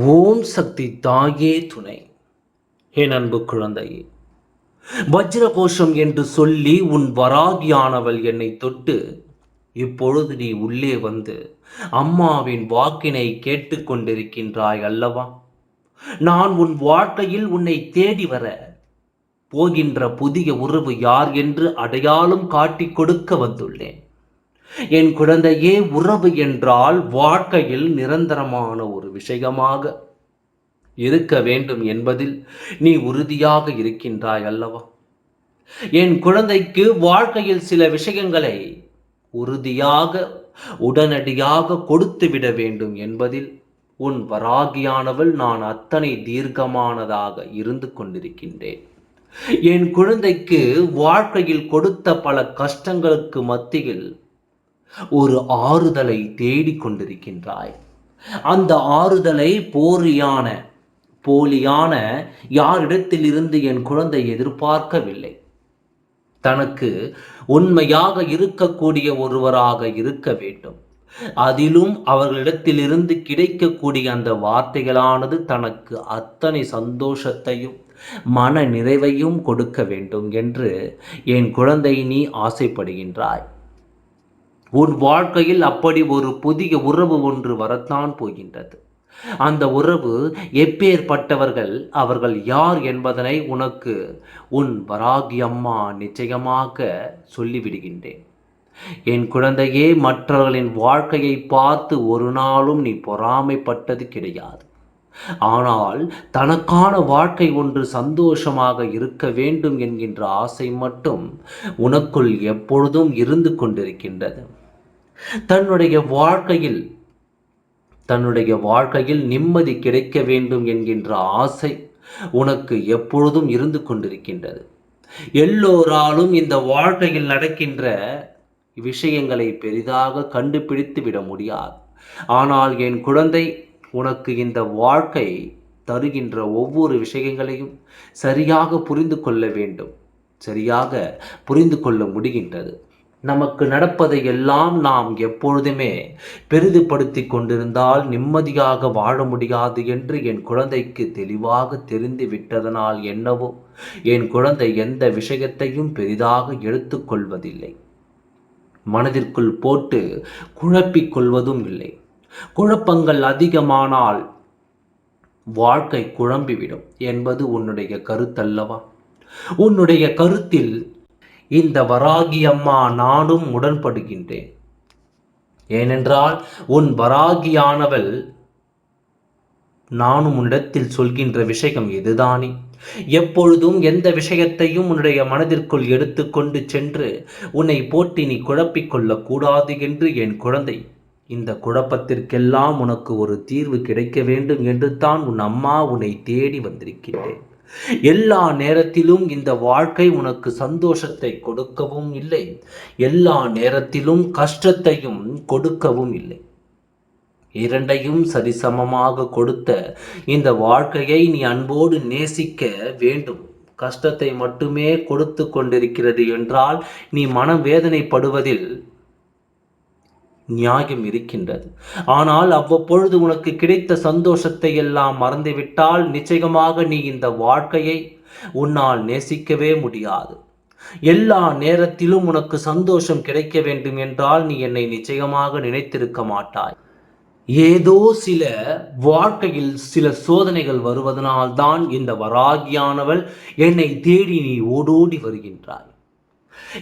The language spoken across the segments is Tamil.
ஓம் சக்தி தாயே துணை. என் அன்பு குழந்தையே வஜ்ர கோஷம் என்று சொல்லி உன் வராகியானவள் என்னை தொட்டு இப்பொழுது நீ உள்ளே வந்து அம்மாவின் வாக்கினை கேட்டுக்கொண்டிருக்கின்றாய் அல்லவா? நான் உன் வாழ்க்கையில் உன்னை தேடி வர போகின்ற புதிய உறவு யார் என்று அடையாளம் காட்டிக் கொடுக்க வந்துள்ளேன். என் குழந்தையே உறவு என்றால் வாழ்க்கையில் நிரந்தரமான ஒரு விஷயமாக இருக்க வேண்டும் என்பதில் நீ உறுதியாக இருக்கின்றாய் அல்லவா? என் குழந்தைக்கு வாழ்க்கையில் சில விஷயங்களை உறுதியாக உடனடியாக கொடுத்துவிட வேண்டும் என்பதில் உன் வராகியானவள் நான் அத்தனை தீர்க்கமானதாக இருந்து கொண்டிருக்கின்றேன். என் குழந்தைக்கு வாழ்க்கையில் கொடுத்த பல கஷ்டங்களுக்கு மத்தியில் ஒரு ஆறுதலை தேடிக் கொண்டிருக்கின்றாய். அந்த ஆறுதலை போலியான போலியான யாரிடத்திலிருந்து என் குழந்தை எதிர்பார்க்கவில்லை. தனக்கு உண்மையாக இருக்கக்கூடிய ஒருவராக இருக்க வேண்டும். அதிலும் அவர்களிடத்திலிருந்து கிடைக்கக்கூடிய அந்த வார்த்தைகளானது தனக்கு அத்தனை சந்தோஷத்தையும் மன நிறைவையும் கொடுக்க வேண்டும் என்று என் குழந்தை நீ ஆசைப்படுகின்றாய். உன் வாழ்க்கையில் அப்படி ஒரு புதிய உறவு ஒன்று வரத்தான் போகின்றது. அந்த உறவு எப்பேற்பட்டவர்கள் அவர்கள் யார் என்பதனை உனக்கு உன் வராகி அம்மா நிச்சயமாக சொல்லிவிடுகின்றேன். என் குழந்தையே மற்றவர்களின் வாழ்க்கையை பார்த்து ஒரு நாளும் நீ பொறாமைப்பட்டது கிடையாது. ஆனால் தனக்கான வாழ்க்கை ஒன்று சந்தோஷமாக இருக்க வேண்டும் என்கின்ற ஆசை மட்டும் உனக்குள் எப்பொழுதும் இருந்து கொண்டிருக்கின்றது. தன்னுடைய வாழ்க்கையில் தன்னுடைய வாழ்க்கையில் நிம்மதி கிடைக்க வேண்டும் என்கின்ற ஆசை உனக்கு எப்பொழுதும் இருந்து கொண்டிருக்கின்றது. எல்லோராலும் இந்த வாழ்க்கையில் நடக்கின்ற விஷயங்களை பெரிதாக கண்டுபிடித்து விட முடியாது. ஆனால் என் குழந்தை உனக்கு இந்த வாழ்க்கை தருகின்ற ஒவ்வொரு விஷயங்களையும் சரியாக புரிந்து கொள்ள வேண்டும். சரியாக புரிந்து கொள்ள முடிகின்றது. நமக்கு நடப்பதை எல்லாம் நாம் எப்பொழுதுமே பெரிதுபடுத்தி கொண்டிருந்தால் நிம்மதியாக வாழ முடியாது என்று என் குழந்தைக்கு தெளிவாக தெரிந்து விட்டதனால் என்னவோ? என் குழந்தை எந்த விஷயத்தையும் பெரிதாக எடுத்துக்கொள்வதில்லை மனதிற்குள் போட்டு குழப்பிக் கொள்வதும் இல்லை. குழப்பங்கள் அதிகமானால் வாழ்க்கை குழம்பிவிடும் என்பது உன்னுடைய கருத்தல்லவா? உன்னுடைய கருத்தில் இந்த வராகி அம்மா நானும் உடன்படுகின்றேன். ஏனென்றால் உன் வராகியானவள் நானும் உன்னிடத்தில் சொல்கின்ற விஷயம் இதுதானே எப்பொழுதும் எந்த விஷயத்தையும் உன்னுடைய மனதிற்குள் எடுத்துக்கொண்டு சென்று உன்னை போட்டி நீ குழப்பிக் கூடாது என்று என் குழந்தை. இந்த குழப்பத்திற்கெல்லாம் உனக்கு ஒரு தீர்வு கிடைக்க வேண்டும் என்று தான் உன் அம்மா உன்னை தேடி வந்திருக்கின்றேன். எல்லா நேரத்திலும் இந்த வாழ்க்கை உனக்கு சந்தோஷத்தை கொடுக்கவும் இல்லை. எல்லா நேரத்திலும் கஷ்டத்தையும் கொடுக்கவும் இல்லை. இரண்டையும் சரிசமமாக கொடுத்த இந்த வாழ்க்கையை நீ அன்போடு நேசிக்க வேண்டும். கஷ்டத்தை மட்டுமே கொடுத்து கொண்டிருக்கிறது என்றால் நீ மனம் வேதனைப்படுவதில் நியாயம் இருக்கின்றது. ஆனால் அவ்வப்பொழுது உனக்கு கிடைத்த சந்தோஷத்தை எல்லாம் மறந்துவிட்டால் நிச்சயமாக நீ இந்த வாழ்க்கையை உன்னால் நேசிக்கவே முடியாது. எல்லா நேரத்திலும் உனக்கு சந்தோஷம் கிடைக்க வேண்டும் என்றால் நீ என்னை நிச்சயமாக நினைத்திருக்க மாட்டாய். ஏதோ சில வாழ்க்கையில் சில சோதனைகள் வருவதனால் தான் இந்த வராகியானவள் என்னை தேடி நீ ஓடோடி வருகின்றாய்.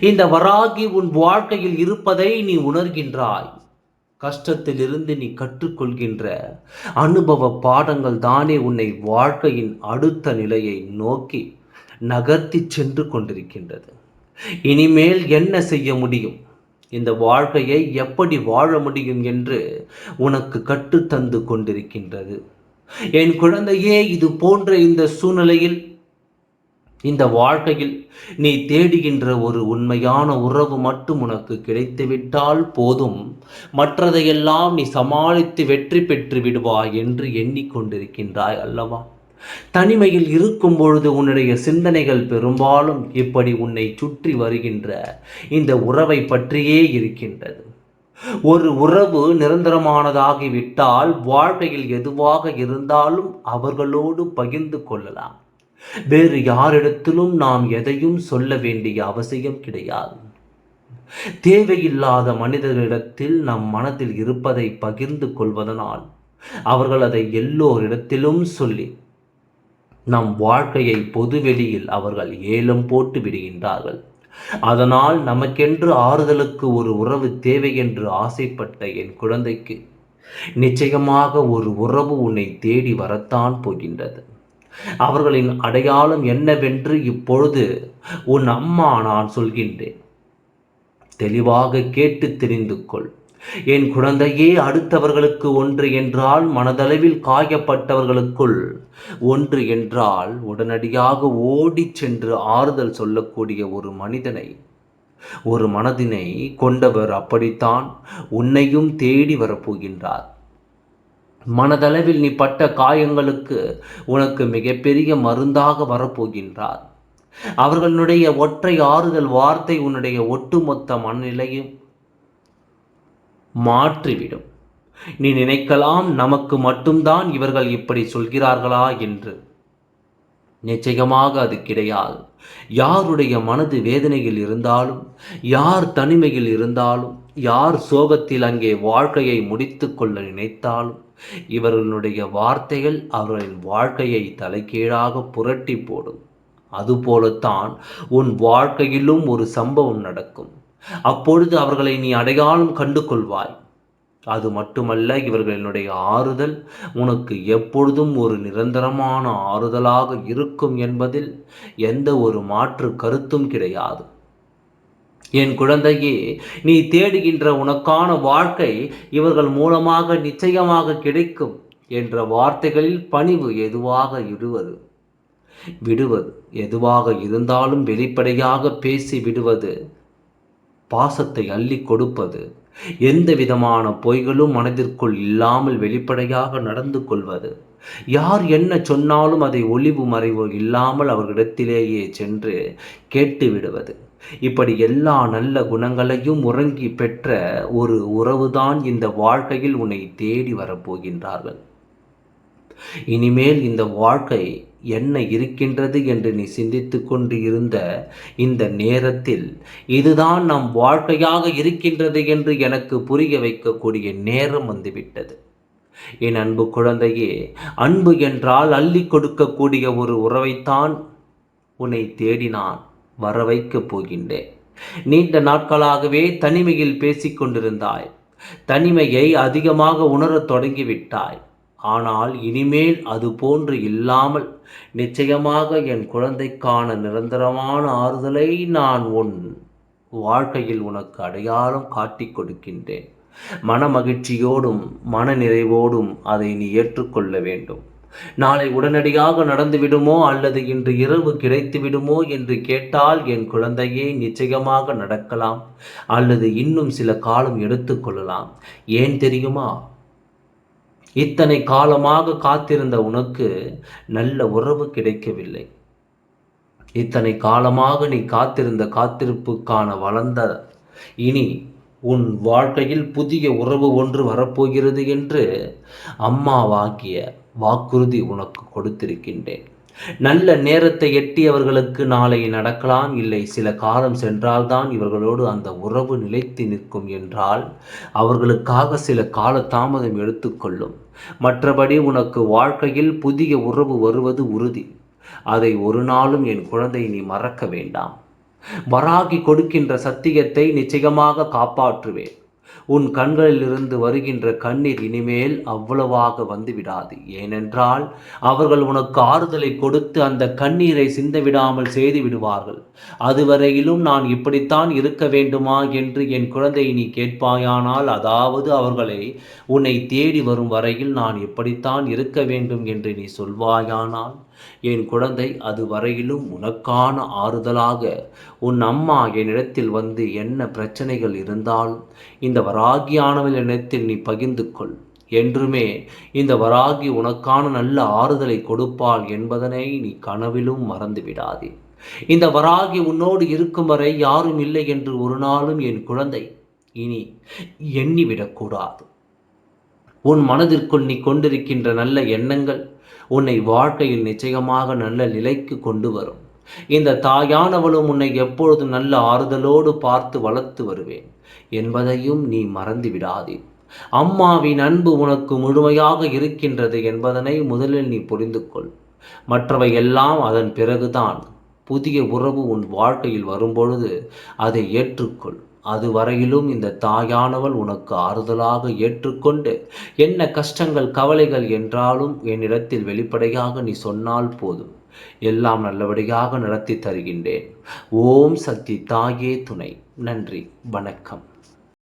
இந்த வராகி உன் வாழ்க்கையில் இருப்பதை நீ உணர்கின்றாய். கஷ்டத்திலிருந்து நீ கற்றுக்கொள்கின்ற அனுபவ பாடங்கள் தானே உன்னை வாழ்க்கையின் அடுத்த நிலையை நோக்கி நகர்த்தி சென்று கொண்டிருக்கின்றது. இனிமேல் என்ன செய்ய முடியும்? இந்த வாழ்க்கையை எப்படி வாழ முடியும் என்று உனக்கு கற்றுத்தந்து கொண்டிருக்கின்றது. என் குழந்தையே இது போன்ற இந்த சூழ்நிலையில் இந்த வாழ்க்கையில் நீ தேடுகின்ற ஒரு உண்மையான உறவு மட்டும் உனக்கு கிடைத்துவிட்டால் போதும். மற்றதையெல்லாம் நீ சமாளித்து வெற்றி பெற்று விடுவாய் என்று எண்ணிக்கொண்டிருக்கின்றாய் அல்லவா? தனிமையில் இருக்கும் பொழுது உன்னுடைய சிந்தனைகள் பெரும்பாலும் இப்படி உன்னை சுற்றி வருகின்ற இந்த உறவை பற்றியே இருக்கின்றது. ஒரு உறவு நிரந்தரமானதாகிவிட்டால் வாழ்க்கையில் எதுவாக இருந்தாலும் அவர்களோடு பகிர்ந்து கொள்ளலாம். வேறு யாரிடத்திலும் நாம் எதையும் சொல்ல வேண்டிய அவசியம் கிடையாது. தேவையில்லாத மனிதர்களிடத்தில் நம் மனதில் இருப்பதை பகிர்ந்து கொள்வதனால் அவர்கள் அதை எல்லோரிடத்திலும் சொல்லி நம் வாழ்க்கையை பொதுவெளியில் அவர்கள் ஏலம் போட்டு விடுகின்றார்கள். அதனால் நமக்கென்று ஆறுதலுக்கு ஒரு உறவு தேவை என்று ஆசைப்பட்ட என் குழந்தைக்கு நிச்சயமாக ஒரு உறவு உன்னை தேடி வரத்தான் போகின்றது. அவர்களின் அடையாளம் என்னவென்று இப்பொழுது உன் அம்மா நான் சொல்கின்றேன். தெளிவாக கேட்டு தெரிந்து கொள். என் குழந்தையே அடுத்தவர்களுக்கு ஒன்று என்றால் மனதளவில் காயப்பட்டவர்களுக்குள் ஒன்று என்றால் உடனடியாக ஓடிச் சென்று ஆறுதல் சொல்லக்கூடிய ஒரு மனிதனை ஒரு மனதினை கொண்டவர் அப்படித்தான் உன்னையும் தேடி வரப்போகின்றார். மனதளவில் நீ பட்ட காயங்களுக்கு உனக்கு மிகப்பெரிய மருந்தாக வரப்போகின்றார். அவர்களுடைய ஒற்றை ஆறுதல் வார்த்தை உன்னுடைய ஒட்டுமொத்த மனநிலையும் மாற்றிவிடும். நீ நினைக்கலாம் நமக்கு மட்டும்தான் இவர்கள் இப்படி சொல்கிறார்களா என்று. நிச்சயமாக அது கிடையாது. யாருடைய மனது வேதனையில் இருந்தாலும் யார் தனிமையில் இருந்தாலும் யார் சோகத்தில் அங்கே வாழ்க்கையை முடித்து கொள்ள நினைத்தாலும் இவர்களுடைய வார்த்தைகள் அவர்களின் வாழ்க்கையை தலைகீழாக புரட்டி போடும். அதுபோலத்தான் உன் வாழ்க்கையிலும் ஒரு சம்பவம் நடக்கும். அப்பொழுது அவர்களை நீ அடையாளம் கண்டு கொள்வாய் அது மட்டுமல்ல இவர்களினுடைய ஆறுதல் உனக்கு எப்பொழுதும் ஒரு நிரந்தரமான ஆறுதலாக இருக்கும் என்பதில் எந்த ஒரு மாற்று கருத்தும் கிடையாது. என் குழந்தையே நீ தேடுகின்ற உனக்கான வாழ்க்கை இவர்கள் மூலமாக நிச்சயமாக கிடைக்கும் என்ற வார்த்தைகளில் பணிவு எதுவாக இடுவது? விடுவது எதுவாக இருந்தாலும் வெளிப்படையாக பேசி விடுவது? பாசத்தை அள்ளி கொடுப்பது எந்த விதமான பொய்களும் மனதிற்குள் இல்லாமல் வெளிப்படையாக நடந்து கொள்வது? யார் என்ன சொன்னாலும் அதை ஒளிவு மறைவு இல்லாமல் அவர்களிடத்திலேயே சென்று கேட்டு விடுவது. இப்படி எல்லா நல்ல குணங்களையும் உறங்கி பெற்ற ஒரு உறவுதான் இந்த வாழ்க்கையில் உன்னை தேடி வரப்போகின்றார்கள். இனிமேல் இந்த வாழ்க்கை என்ன இருக்கின்றது என்று நீ சிந்தித்து கொண்டு இருந்த இந்த நேரத்தில் இதுதான் நம் வாழ்க்கையாக இருக்கின்றது என்று எனக்கு புரிய வைக்கக்கூடிய நேரம் வந்துவிட்டது. என் அன்பு குழந்தையே அன்பு என்றால் அள்ளி கொடுக்கக்கூடிய ஒரு உறவைத்தான் உன்னை தேடினான். வர வைக்கப் போகின்றேன். நீண்ட நாட்களாகவே தனிமையில் பேசிக்கொண்டிருந்தாய் தனிமையை அதிகமாக உணரத் தொடங்கிவிட்டாய். ஆனால் இனிமேல் அது போன்று இல்லாமல் நிச்சயமாக என் குழந்தைக்கான நிரந்தரமான ஆறுதலை நான் உன் வாழ்க்கையில் உனக்கு அடையாளம் காட்டிக் கொடுக்கின்றேன். மன மகிழ்ச்சியோடும் மன நிறைவோடும் அதை நீ ஏற்றுக்கொள்ள வேண்டும். நாளை உடனடியாக நடந்துவிடுமோ அல்லது இன்று இரவு கிடைத்துவிடுமோ என்று கேட்டால் என் குழந்தையே நிச்சயமாக நடக்கலாம் அல்லது இன்னும் சில காலம் எடுத்துக்கொள்ளலாம் ஏன் தெரியுமா? இத்தனை காலமாக காத்திருந்த உனக்கு நல்ல உறவு கிடைக்கவில்லை. இத்தனை காலமாக நீ காத்திருந்த காத்திருப்புக்கான வளர்ந்த இனி உன் வாழ்க்கையில் புதிய உறவு ஒன்று வரப்போகிறது என்று அம்மாவாக்கிய வாக்குறுதி உனக்கு கொடுத்திருக்கின்றேன். நல்ல நேரத்தை எட்டியவர்களுக்கு நாளை நடக்கலாம். இல்லை சில காலம் சென்றால்தான் இவர்களோடு அந்த உறவு நிலைத்து நிற்கும் என்றால் அவர்களுக்காக சில கால தாமதம் எடுத்துக்கொள்ளும். மற்றபடி உனக்கு வாழ்க்கையில் புதிய உறவு வருவது உறுதி. அதை ஒரு நாளும் என் குழந்தை நீ மறக்க வேண்டாம். வராகி கொடுக்கின்ற சத்தியத்தை நிச்சயமாக காப்பாற்றுவேன். உன் கண்களிலிருந்து வருகின்ற கண்ணீர் இனிமேல் அவ்வளவாக வந்துவிடாது. ஏனென்றால் அவர்கள் உனக்கு ஆறுதலை கொடுத்து அந்த கண்ணீரை சிந்தவிடாமல் செய்து விடுவார்கள். அதுவரையிலும் நான் இப்படித்தான் இருக்க வேண்டுமா என்று என் குழந்தை நீ கேட்பாயானால் அதாவது அவர்களை உன்னை தேடி வரும் வரையில் நான் இப்படித்தான் இருக்க வேண்டும் என்று நீ சொல்வாயானால். என் குழந்தை அது வரையிலும் உனக்கான ஆறுதலாக உன் அம்மா என்னிடத்தில் வந்து என்ன பிரச்சனைகள் இருந்தாலும் இந்த வராகியானவள் என்னிடத்தில் நீ பகிர்ந்து கொள் என்றுமே இந்த வராகி உனக்கான நல்ல ஆறுதலை கொடுப்பாள் என்பதனை நீ கனவிலும் மறந்து விடாதே இந்த வராகி உன்னோடு இருக்கும் வரை யாரும் இல்லை என்று ஒரு நாளும் என் குழந்தை இனி எண்ணிவிடக்கூடாது. உன் மனதிற்குள் நீ கொண்டிருக்கின்ற நல்ல எண்ணங்கள் உன்னை வாழ்க்கையில் நிச்சயமாக நல்ல நிலைக்கு கொண்டு வரும். இந்த தாயானவளும் உன்னை எப்பொழுது நல்ல ஆறுதலோடு பார்த்து வளர்த்து வருவேன் என்பதையும் நீ மறந்து விடாதே அம்மாவின் அன்பு உனக்கு முழுமையாக இருக்கின்றது என்பதனை முதலில் நீ புரிந்து கொள் மற்றவை எல்லாம் அதன் பிறகுதான். புதிய உறவு உன் வாழ்க்கையில் வரும்பொழுது அதை ஏற்றுக்கொள். அதுவரையிலும் இந்த தாயானவள் உனக்கு ஆறுதலாக ஏற்றுக்கொண்டு என்ன கஷ்டங்கள் கவலைகள் என்றாலும் என்னிடத்தில் வெளிப்படையாக நீ சொன்னால் போதும். எல்லாம் நல்லபடியாக நடத்தி தருகின்றேன். ஓம் சக்தி தாயே துணை. நன்றி வணக்கம்.